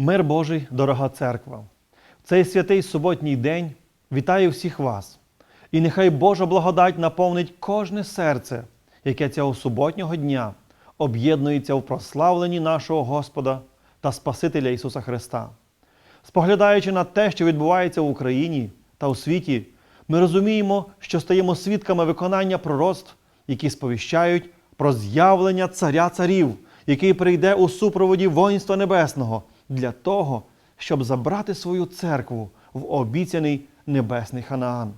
Мир Божий, дорога церква! В цей святий суботній день вітаю всіх вас. І нехай Божа благодать наповнить кожне серце, яке цього суботнього дня об'єднується в прославленні нашого Господа та Спасителя Ісуса Христа. Споглядаючи на те, що відбувається в Україні та у світі, ми розуміємо, що стаємо свідками виконання пророцтв, які сповіщають про з'явлення царя царів, який прийде у супроводі воїнства небесного для того, щоб забрати свою церкву в обіцяний небесний Ханаан.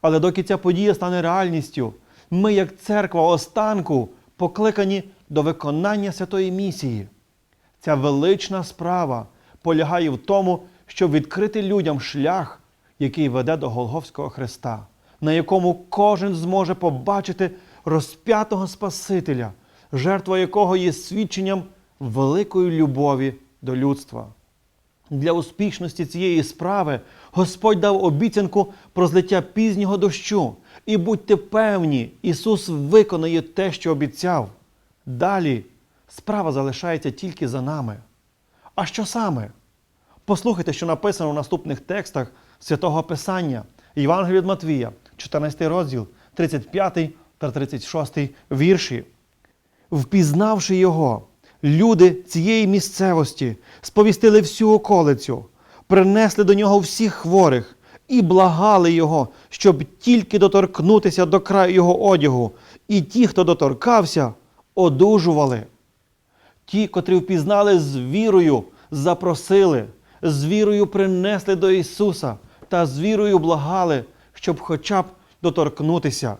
Але доки ця подія стане реальністю, ми, як церква останку, покликані до виконання святої місії. Ця велична справа полягає в тому, щоб відкрити людям шлях, який веде до Голговського Христа, на якому кожен зможе побачити розп'ятого Спасителя, жертва якого є свідченням великої любові до людства. Для успішності цієї справи Господь дав обіцянку про злиття пізнього дощу. І будьте певні, Ісус виконає те, що обіцяв. Далі справа залишається тільки за нами. А що саме? Послухайте, що написано в наступних текстах святого Писання Євангелія від Матвія, 14 розділ, 35 та 36 вірші. Впізнавши його, люди цієї місцевості сповістили всю околицю, принесли до нього всіх хворих і благали його, щоб тільки доторкнутися до краю його одягу, і ті, хто доторкався, одужували. Ті, котрі впізнали з вірою, запросили, з вірою принесли до Ісуса та з вірою благали, щоб хоча б доторкнутися.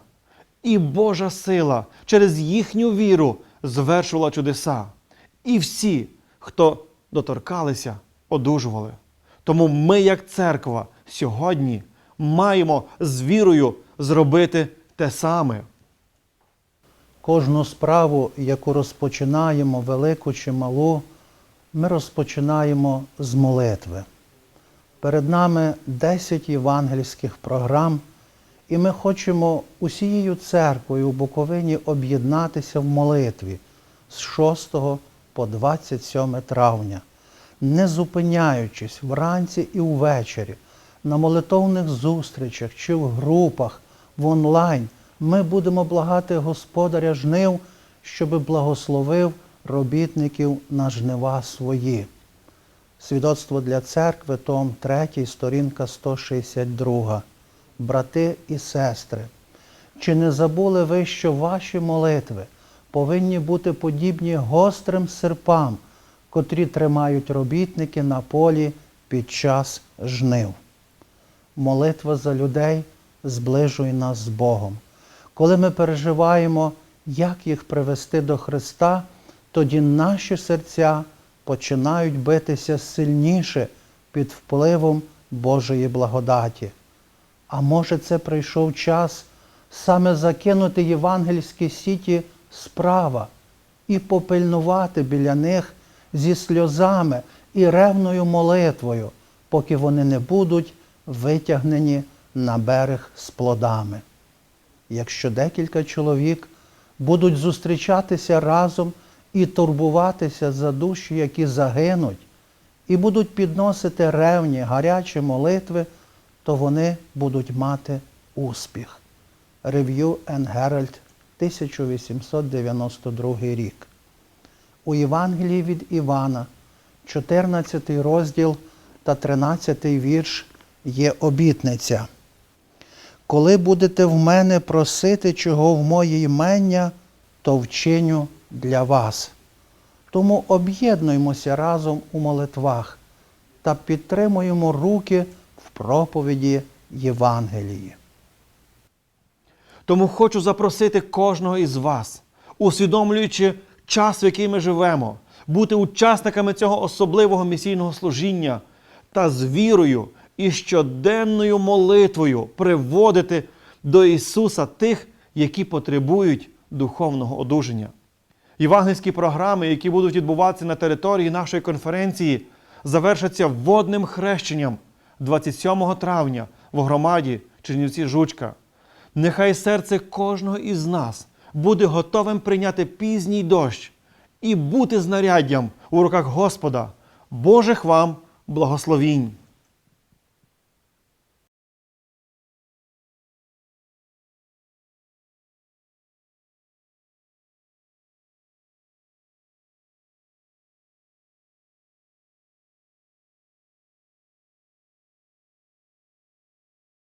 І Божа сила через їхню віру звершувала чудеса. І всі, хто доторкалися, одужували. Тому ми, як церква, сьогодні маємо з вірою зробити те саме. Кожну справу, яку розпочинаємо, велику чи малу, ми розпочинаємо з молитви. Перед нами 10 євангельських програм, і ми хочемо усією церквою у Буковині об'єднатися в молитві з 6 по 27 травня, не зупиняючись вранці і увечері, на молитовних зустрічах чи в групах, в онлайн, ми будемо благати Господаря жнив, щоби благословив робітників на жнива свої. Свідоцтво для церкви, том 3, сторінка 162. Брати і сестри, чи не забули ви, що ваші молитви повинні бути подібні гострим серпам, котрі тримають робітники на полі під час жнив? Молитва за людей зближує нас з Богом. Коли ми переживаємо, як їх привести до Христа, тоді наші серця починають битися сильніше під впливом Божої благодаті. А може, це прийшов час саме закинути євангельські сіті справа і попильнувати біля них зі сльозами і ревною молитвою, поки вони не будуть витягнені на берег з плодами. Якщо декілька чоловік будуть зустрічатися разом і турбуватися за душі, які загинуть, і будуть підносити ревні гарячі молитви, то вони будуть мати успіх. And Herald, 1892 рік. У Євангелії від Івана, 14 розділ та 13 вірш є обітниця. Коли будете в мене просити чого в моє імення, то вчиню для вас. Тому об'єднуємося разом у молитвах та підтримуємо руки в проповіді Євангелії. Тому хочу запросити кожного із вас, усвідомлюючи час, в який ми живемо, бути учасниками цього особливого місійного служіння та з вірою і щоденною молитвою приводити до Ісуса тих, які потребують духовного одужання. Євангельські програми, які будуть відбуватися на території нашої конференції, завершаться водним хрещенням 27 травня в громаді Чернівці Жучка. Нехай серце кожного із нас буде готовим прийняти пізній дощ і бути знаряддям у руках Господа, Божих вам благословінь!